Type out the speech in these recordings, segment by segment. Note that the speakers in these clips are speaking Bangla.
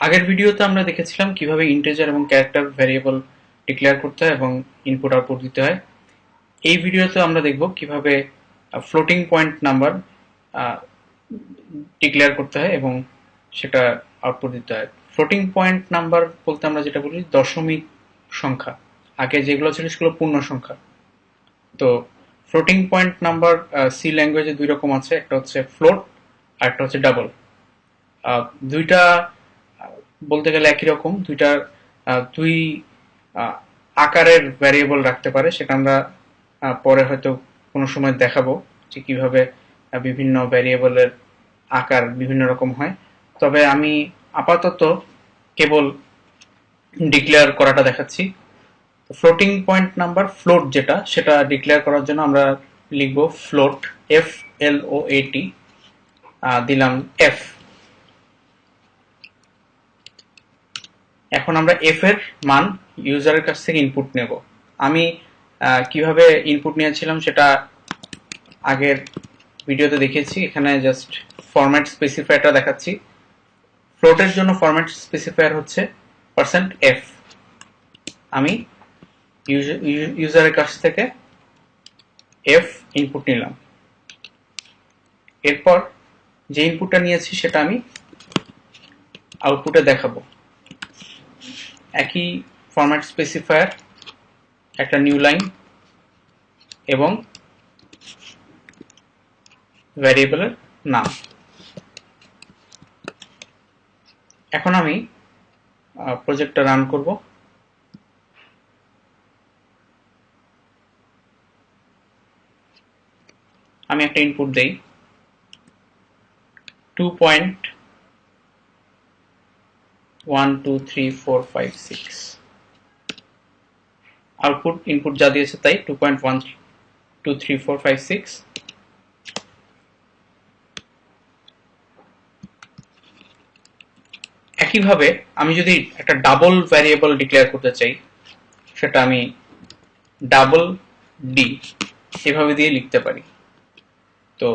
আগের ভিডিওতে আমরা দেখেছিলাম কীভাবে ইন্টেজার এবং ক্যারেক্টার ভ্যারিয়েবল ডিক্লেয়ার করতে হয় এবং ইনপুট আউটপুট দিতে হয়। এই ভিডিওতে আমরা দেখব কীভাবে ফ্লোটিং পয়েন্ট নাম্বার ডিক্লেয়ার করতে হয় এবং সেটা আউটপুট দিতে হয়। ফ্লোটিং পয়েন্ট নাম্বার বলতে আমরা যেটা বলি দশমিক সংখ্যা। আগে যেগুলো ছিল সেগুলো পূর্ণ সংখ্যা। তো ফ্লোটিং পয়েন্ট নাম্বার সি ল্যাঙ্গুয়েজে দুই রকম আছে, একটা হচ্ছে ফ্লোট আর একটা হচ্ছে ডাবল দুইটা বলতে গেলে একই রকম। দুইটার দুই আকারের ভ্যারিয়েবল রাখতে পারে, সেটা আমরা পরে হয়তো কোনো সময় দেখাবো যে কীভাবে বিভিন্ন ভ্যারিয়েবলের আকার বিভিন্ন রকম হয়। তবে আমি আপাতত কেবল ডিক্লেয়ার করাটা দেখাচ্ছি। ফ্লোটিং পয়েন্ট নাম্বার ফ্লোট যেটা, সেটা ডিক্লেয়ার করার জন্য আমরা লিখব ফ্লোট এফ এল ও এটি দিলাম এফ এখন আমরা এফ এর মান ইউজারের কাছ থেকে ইনপুট নেব। আমি কীভাবে ইনপুট নিয়েছিলাম সেটা আগের ভিডিওতে দেখিয়েছি এখানে জাস্ট ফরম্যাট স্পেসিফায়ারটা দেখাচ্ছি। ফ্লোটের জন্য ফরম্যাট স্পেসিফায়ার হচ্ছে পার্সেন্ট এফ আমি ইউজারের কাছ থেকে এফ ইনপুট নিলাম। এরপর যে ইনপুটটা নিয়েছি সেটা আমি আউটপুটে দেখাবো। একই ফরম্যাট স্পেসিফায়ার একটা নিউ লাইন এবং ভ্যারিয়েবলের নাম। এখন আমি প্রজেক্টটা রান করব। আমি একটা ইনপুট দেই। Two point one two three four five six output input যা দিয়েছে তাই two point one two three four five six একইভাবে আমি যদি একটা ডাবল ভ্যারিয়েবল ডিক্লেয়ার করতে চাই, সেটা আমি ডাবল ডি এভাবে দিয়ে লিখতে পারি। তো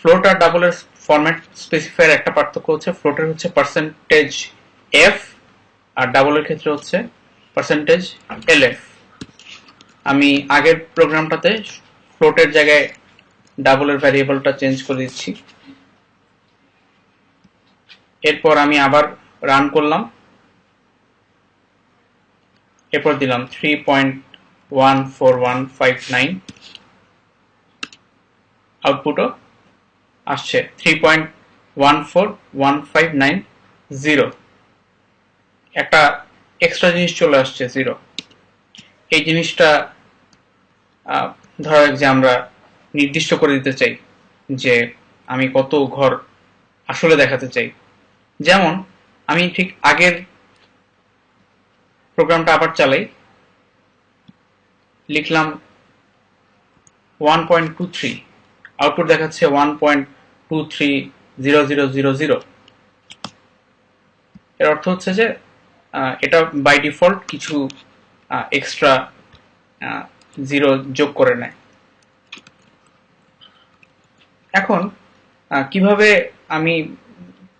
ফ্লোট আর ডাবলের ফরম্যাট স্পেসিফায়ার একটা পার্থক্য হচ্ছে ফ্লোটের হচ্ছে পার্সেন্টেজ এফ আর ডাবলের ক্ষেত্রে হচ্ছে পার্সেন্টেজ এল এফ আমি আগের প্রোগ্রামটাতে ফ্লোটের জায়গায় ডাবলের ভ্যারিয়েবলটা চেঞ্জ করে দিচ্ছি। এরপর আমি আবার রান করলাম। এরপর দিলাম three point one four one five nine আউটপুটও আসছে three point one four one five nine zero একটা এক্সট্রা জিনিস চলে আসছে জিরো এই জিনিসটা ধরা যে আমরা নির্দিষ্ট করে দিতে চাই যে আমি কত ঘর আসলে দেখাতে চাই। যেমন, আমি ঠিক আগের প্রোগ্রামটা আবার চালাই। লিখলাম one point two three output দেখাচ্ছে one point two three zero zero zero zero এর অর্থ হচ্ছে যে এটা বাই ডিফল্ট কিছু এক্সট্রা জিরো যোগ করে নেয়। এখন কীভাবে আমি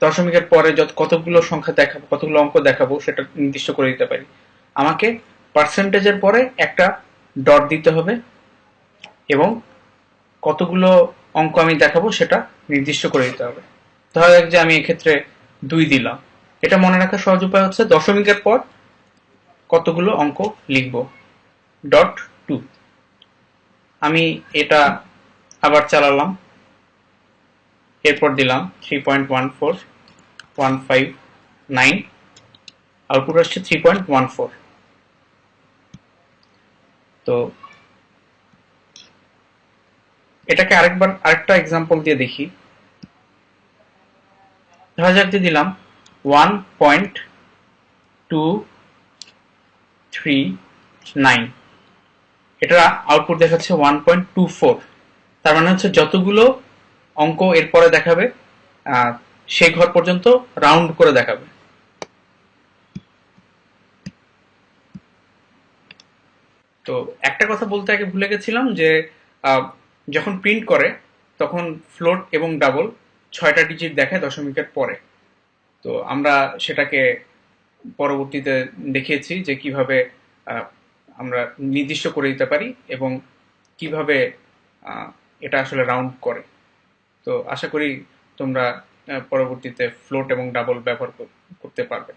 দশমিকের পরে যত, কতগুলো সংখ্যা দেখাবো, কতগুলো অঙ্ক দেখাবো, সেটা নির্দিষ্ট করে দিতে পারি। আমাকে পার্সেন্টেজের পরে একটা ডট দিতে হবে এবং কতগুলো অঙ্ক আমি দেখাবো সেটা নির্দিষ্ট করে দিতে হবে। ধরা যাক যে আমি এক্ষেত্রে দুই দিলাম। এটা মনে রাখার সহজ উপায় হচ্ছে দশমিকের পর কতগুলো অঙ্ক লিখব। Dot two. আমি এটা আবার চালালাম। এরপর দিলাম three point one four one five nine output আসছে থ্রি পয়েন্ট ওয়ান ফোর তো এটাকে আরেকবার, আরেকটা এক্সাম্পল দিয়ে দেখি। ধরা যাক দিয়ে দিলাম। One point two three nine এটা আউটপুট দেখাচ্ছে ওয়ান পয়েন্ট টু ফোর তার মানে হচ্ছে যতগুলো অঙ্ক এরপরে দেখাবে সেই ঘর পর্যন্ত রাউন্ড করে দেখাবে। তো একটা কথা বলতে আগে ভুলে গেছিলাম যে যখন প্রিন্ট করে, তখন ফ্লোট এবং ডাবল ছয়টা ডিজিট দেখায় দশমিকের পরে। তো আমরা সেটাকে পরবর্তীতে দেখিয়েছি যে কীভাবে আমরা নির্দিষ্ট করে দিতে পারি এবং কীভাবে এটা আসলে রাউন্ড করে। তো আশা করি তোমরা পরবর্তীতে ফ্লোট এবং ডাবল ব্যবহার করতে পারবে।